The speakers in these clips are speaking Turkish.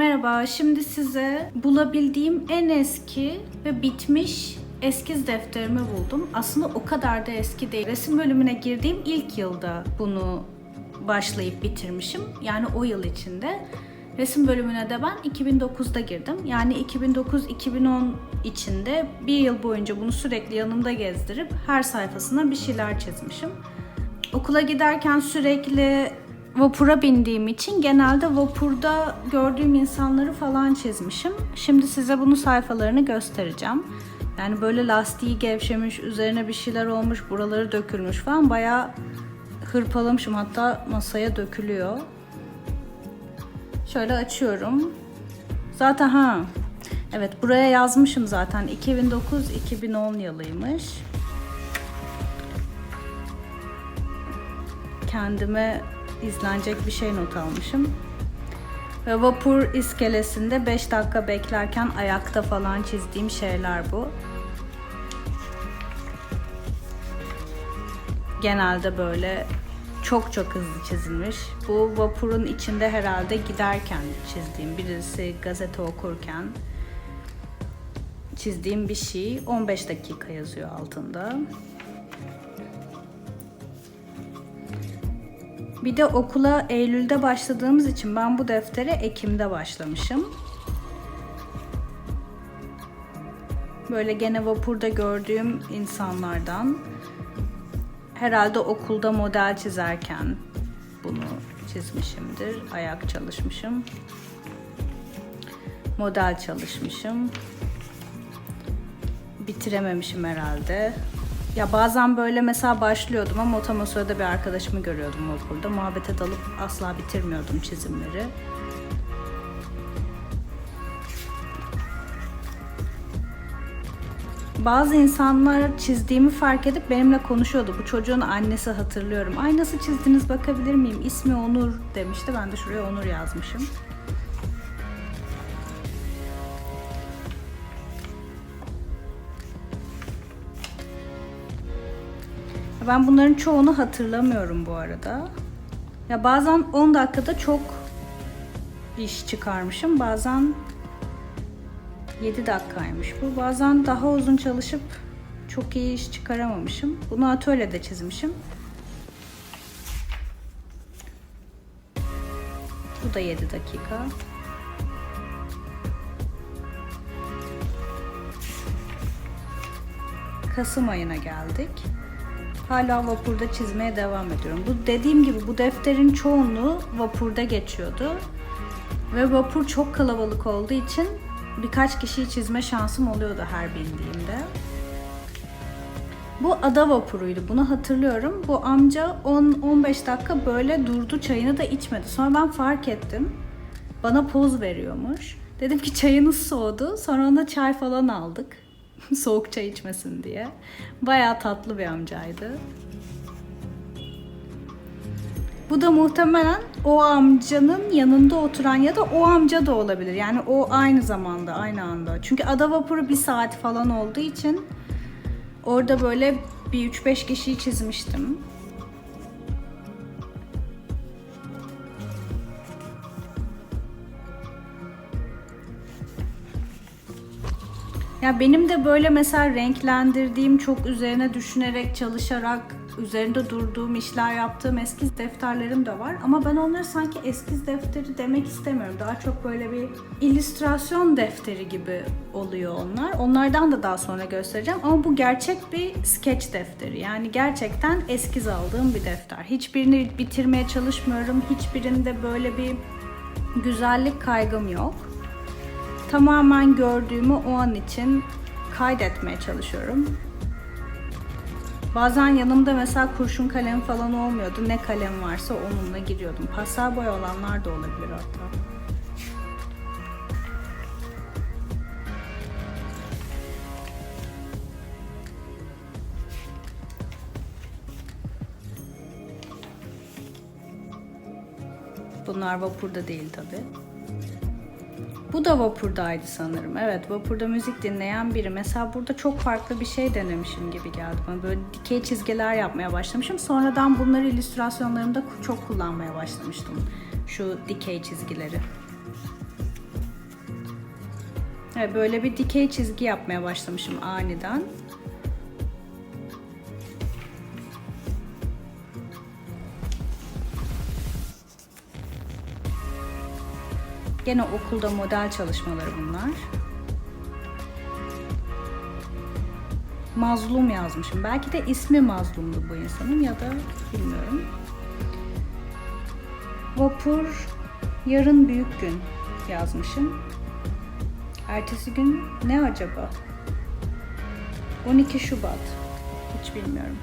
Merhaba, şimdi size bulabildiğim en eski ve bitmiş eskiz defterimi buldum. Aslında o kadar da eski değil. Resim bölümüne girdiğim ilk yılda bunu başlayıp bitirmişim. Yani o yıl içinde. Resim bölümüne de ben 2009'da girdim. Yani 2009-2010 içinde bir yıl boyunca bunu sürekli yanımda gezdirip her sayfasına bir şeyler çizmişim. Okula giderken sürekli vapura bindiğim için genelde vapurda gördüğüm insanları falan çizmişim. Şimdi size bunu sayfalarını göstereceğim. Yani böyle lastiği gevşemiş, üzerine bir şeyler olmuş, buraları dökülmüş falan bayağı hırpalamışım. Hatta masaya dökülüyor. Şöyle açıyorum. Zaten ha. Evet buraya yazmışım zaten. 2009-2010 yılıymış. kendime izlenecek bir şey not almışım. Ve vapur iskelesinde 5 dakika beklerken ayakta falan çizdiğim şeyler bu. Genelde böyle çok çok hızlı çizilmiş. Bu vapurun içinde herhalde giderken çizdiğim birisi gazete okurken çizdiğim bir şey 15 dakika yazıyor altında. Bir de okula Eylül'de başladığımız için ben bu deftere Ekim'de başlamışım. Böyle gene vapurda gördüğüm insanlardan herhalde okulda model çizerken bunu çizmişimdir. Ayak çalışmışım. Model çalışmışım. Bitirememişim herhalde. Ya bazen böyle mesela başlıyordum ama tam o sırada bir arkadaşımı görüyordum okulda. Muhabbete dalıp asla bitirmiyordum çizimleri. Bazı insanlar çizdiğimi fark edip benimle konuşuyordu. Bu çocuğun annesi hatırlıyorum. Ay nasıl çizdiniz bakabilir miyim? İsmi Onur demişti. Ben de şuraya Onur yazmışım. Ben bunların çoğunu hatırlamıyorum bu arada. Ya bazen 10 dakikada çok iş çıkarmışım. Bazen 7 dakikaymış bu. Bazen daha uzun çalışıp çok iyi iş çıkaramamışım. Bunu atölyede çizmişim. Bu da 7 dakika. Kasım ayına geldik. Hala vapurda çizmeye devam ediyorum. Bu dediğim gibi bu defterin çoğunluğu vapurda geçiyordu. Ve vapur çok kalabalık olduğu için birkaç kişiyi çizme şansım oluyordu her bindiğimde. Bu ada vapuruydu. Bunu hatırlıyorum. Bu amca 10-15 dakika böyle durdu çayını da içmedi. Sonra ben fark ettim. Bana poz veriyormuş. Dedim ki çayınız soğudu. Sonra ona çay falan aldık. Soğuk çay içmesin diye. Bayağı tatlı bir amcaydı. Bu da muhtemelen o amcanın yanında oturan ya da o amca da olabilir. Yani o aynı zamanda, aynı anda. Çünkü ada vapuru bir saat falan olduğu için orada böyle bir 3-5 kişiyi çizmiştim. Ya benim de böyle mesela renklendirdiğim, çok üzerine düşünerek, çalışarak, üzerinde durduğum işler yaptığım eskiz defterlerim de var. Ama ben onları sanki eskiz defteri demek istemiyorum. Daha çok böyle bir illüstrasyon defteri gibi oluyor onlar. Onlardan da daha sonra göstereceğim. Ama bu gerçek bir sketch defteri. Yani gerçekten eskiz aldığım bir defter. Hiçbirini bitirmeye çalışmıyorum. Hiçbirinde böyle bir güzellik kaygım yok tamamen gördüğümü o an için kaydetmeye çalışıyorum. Bazen yanımda mesela kurşun kalem falan olmuyordu. Ne kalem varsa onunla giriyordum. Pastel boya olanlar da olabilir hatta. Bunlar vapurda değil tabii. Bu da vapurdaydı sanırım. Evet vapurda müzik dinleyen biri. Mesela burada çok farklı bir şey denemişim gibi geldi bana. Böyle dikey çizgiler yapmaya başlamışım. Sonradan bunları illüstrasyonlarımda çok kullanmaya başlamıştım. Şu dikey çizgileri. Evet, böyle bir dikey çizgi yapmaya başlamışım aniden. Gene okulda model çalışmaları bunlar. Mazlum yazmışım. Belki de ismi Mazlum'du bu insanın ya da bilmiyorum. Vapur yarın büyük gün yazmışım. Ertesi gün ne acaba? 12 Şubat. Hiç bilmiyorum.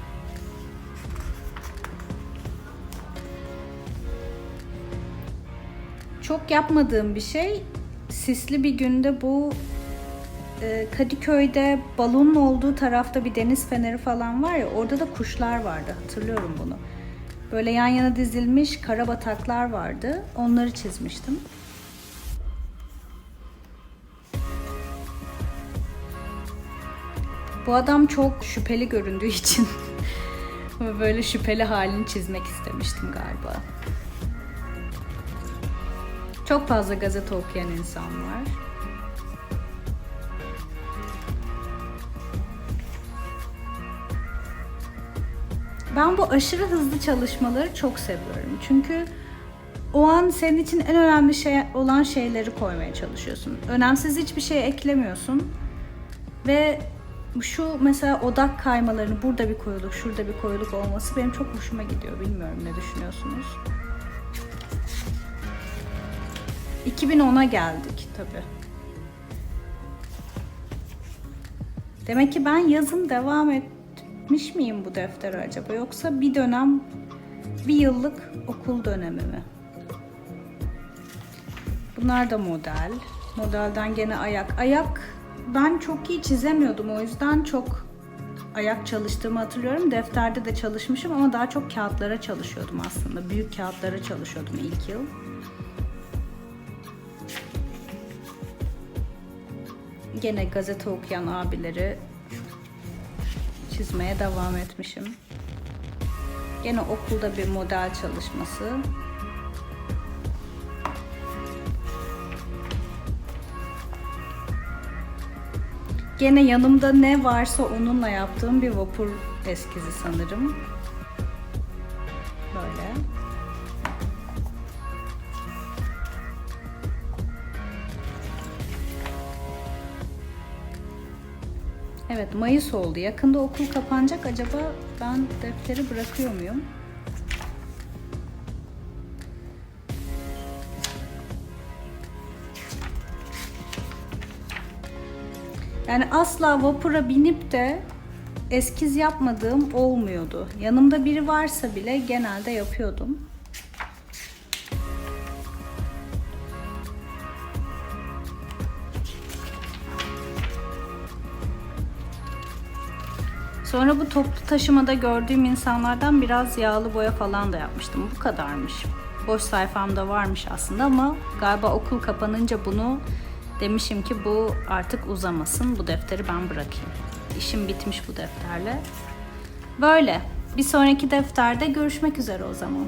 Çok yapmadığım bir şey sisli bir günde bu e, Kadıköy'de balonun olduğu tarafta bir deniz feneri falan var ya orada da kuşlar vardı hatırlıyorum bunu. Böyle yan yana dizilmiş karabataklar vardı. Onları çizmiştim. Bu adam çok şüpheli göründüğü için böyle şüpheli halini çizmek istemiştim galiba. Çok fazla gazete okuyan insan var. Ben bu aşırı hızlı çalışmaları çok seviyorum. Çünkü o an senin için en önemli şey olan şeyleri koymaya çalışıyorsun. Önemsiz hiçbir şey eklemiyorsun. Ve şu mesela odak kaymalarını burada bir koyuluk, şurada bir koyuluk olması benim çok hoşuma gidiyor. Bilmiyorum ne düşünüyorsunuz? 2010'a geldik tabi. Demek ki ben yazın devam etmiş miyim bu deftere acaba? Yoksa bir dönem, bir yıllık okul dönemi mi? Bunlar da model. Modelden gene ayak. Ayak ben çok iyi çizemiyordum o yüzden çok ayak çalıştığımı hatırlıyorum. Defterde de çalışmışım ama daha çok kağıtlara çalışıyordum aslında. Büyük kağıtlara çalışıyordum ilk yıl. Gene gazete okuyan abileri çizmeye devam etmişim. Gene okulda bir model çalışması. Gene yanımda ne varsa onunla yaptığım bir vapur eskizi sanırım. Evet Mayıs oldu. Yakında okul kapanacak. Acaba ben defteri bırakıyor muyum? Yani asla vapura binip de eskiz yapmadığım olmuyordu. Yanımda biri varsa bile genelde yapıyordum. Sonra bu toplu taşımada gördüğüm insanlardan biraz yağlı boya falan da yapmıştım. Bu kadarmış. Boş sayfamda varmış aslında ama galiba okul kapanınca bunu demişim ki bu artık uzamasın. Bu defteri ben bırakayım. İşim bitmiş bu defterle. Böyle. Bir sonraki defterde görüşmek üzere o zaman.